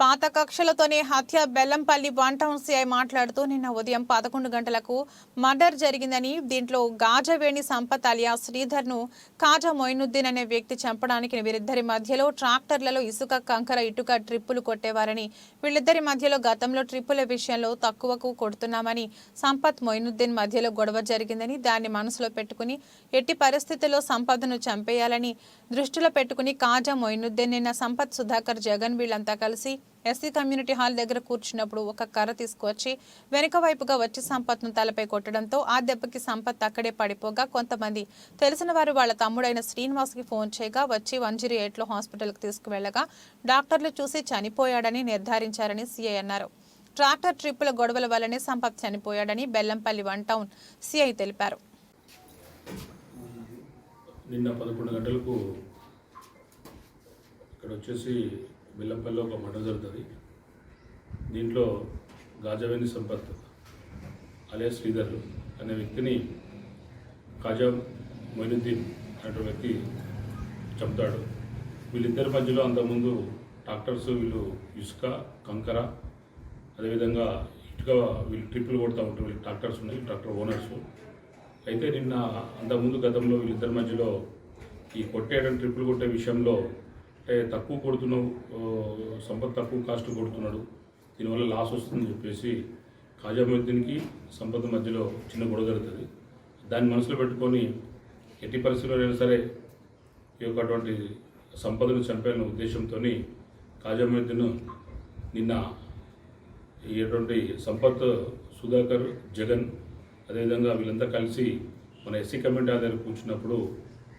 పాత కక్షలతోనే హత్య Bellampalli one town CI మాట్లాడుతూ నిన్న ఉదయం పదకొండు గంటలకు మర్డర్ జరిగిందని దీంట్లో గాజవేణి సంపత్ అలియా శ్రీధర్ను కాజా మొయినుద్దీన్ అనే వ్యక్తి చంపడానికి వీరిద్దరి మధ్యలో ట్రాక్టర్లలో ఇసుక కంకర ఇటుక ట్రిప్పులు కొట్టేవారని వీళ్ళిద్దరి మధ్యలో గతంలో ట్రిప్పుల విషయంలో తక్కువకు కొడుతున్నామని సంపత్ మొయినుద్దీన్ మధ్యలో గొడవ జరిగిందని దాన్ని మనసులో పెట్టుకుని ఎట్టి పరిస్థితుల్లో సంపత్ను చంపేయాలని దృష్టిలో పెట్టుకుని కాజా మొయినుద్దీన్ నిన్న సంపత్ సుధాకర్ జగన్ వీళ్ళంతా కలిసి ఎస్సీ కమ్యూనిటీ హాల్ దగ్గర కూర్చున్నప్పుడు ఒక కర్ర తీసుకువచ్చి వెనుక వైపుగా వచ్చి సంపత్ను తలపై కొట్టడంతో ఆ దెబ్బకి సంపత్ అక్కడే పడిపోగా కొంతమంది తెలిసిన వారు వాళ్ళ తమ్ముడైన శ్రీనివాస్కి ఫోన్ చేయగా వచ్చి వన్ జీరో ఎయిట్లో హాస్పిటల్కి తీసుకువెళ్ళగా డాక్టర్లు చూసి చనిపోయాడని నిర్ధారించారని సీఐ అన్నారు. ట్రాక్టర్ ట్రిప్పుల గొడవల వల్లనే సంపత్ చనిపోయాడని బెల్లంపల్లి వన్ టౌన్ సీఐ తెలిపారు. నిన్న పదకొండు గంటలకు ఇక్కడ వచ్చేసి బెల్లంపల్లిలో ఒక మర్డర్ జరుగుతుంది. దీంట్లో గాజవేణి సంపత్ అలియా శ్రీధర్ అనే వ్యక్తిని కాజా మొయినుద్దీన్ అనే వ్యక్తి చంపుతాడు. వీళ్ళిద్దరి మధ్యలో అంతకుముందు డాక్టర్స్ వీళ్ళు ఇసుక కంకర అదేవిధంగా ఇటుక వీళ్ళు ట్రిప్పులు కొడతా ఉంటారు వీళ్ళు డాక్టర్స్ ఉన్నాయి డాక్టర్ ఓనర్స్. అయితే నిన్న అంతకుముందు గతంలో వీళ్ళిద్దరి మధ్యలో ఈ కొట్టేయడం ట్రిప్పులు కొట్టే విషయంలో అంటే తక్కువ కొడుతున్నావు సంపత్ తక్కువ కాస్ట్ కొడుతున్నాడు దీనివల్ల లాస్ వస్తుందని చెప్పేసి ఖాజాముద్దీన్కి సంపద మధ్యలో చిన్న గొడవ జరుగుతుంది. దాన్ని మనసులో పెట్టుకొని ఎట్టి పరిస్థితుల్లో సరే ఈ యొక్క అటువంటి సంపదను చంపాలనే ఉద్దేశంతో ఖాజాముద్దీన్ నిన్న ఇటువంటి సంపత్ సుధాకర్ జగన్ అదేవిధంగా వీళ్ళంతా కలిసి మన ఎస్సీ కమిటీ దగ్గర కూర్చున్నప్పుడు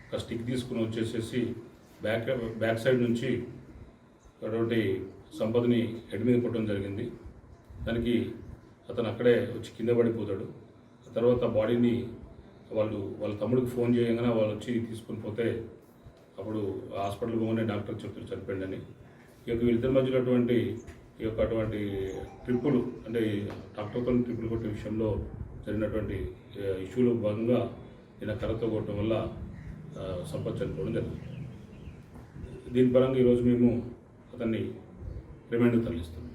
ఒక స్టిక్ తీసుకుని వచ్చేసేసి బ్యాక్ బ్యాక్ సైడ్ నుంచి అటువంటి సంపదని హెడ్ మీద కొట్టడం జరిగింది. దానికి అతను అక్కడే వచ్చి కింద పడిపోతాడు. ఆ తర్వాత బాడీని వాళ్ళు వాళ్ళ తమ్ముడికి ఫోన్ చేయగానే వాళ్ళు వచ్చి తీసుకొని పోతే అప్పుడు హాస్పిటల్ పోగానే డాక్టర్ చెప్తారు చనిపోయిందని ఈ యొక్క వీళ్ళిద్దరి మధ్యలో అటువంటి ఈ యొక్క అటువంటి ట్రిప్పులు అంటే డాక్టర్తో ట్రిప్పులు కొట్టే విషయంలో జరిగినటువంటి ఇష్యూలో భాగంగా ఈయన కర్రతో కొట్టడం వల్ల సంపద చనిపోవడం జరిగింది. దీని పరంగా ఈరోజు మేము అతన్ని రిమాండ్ తరలిస్తున్నాం.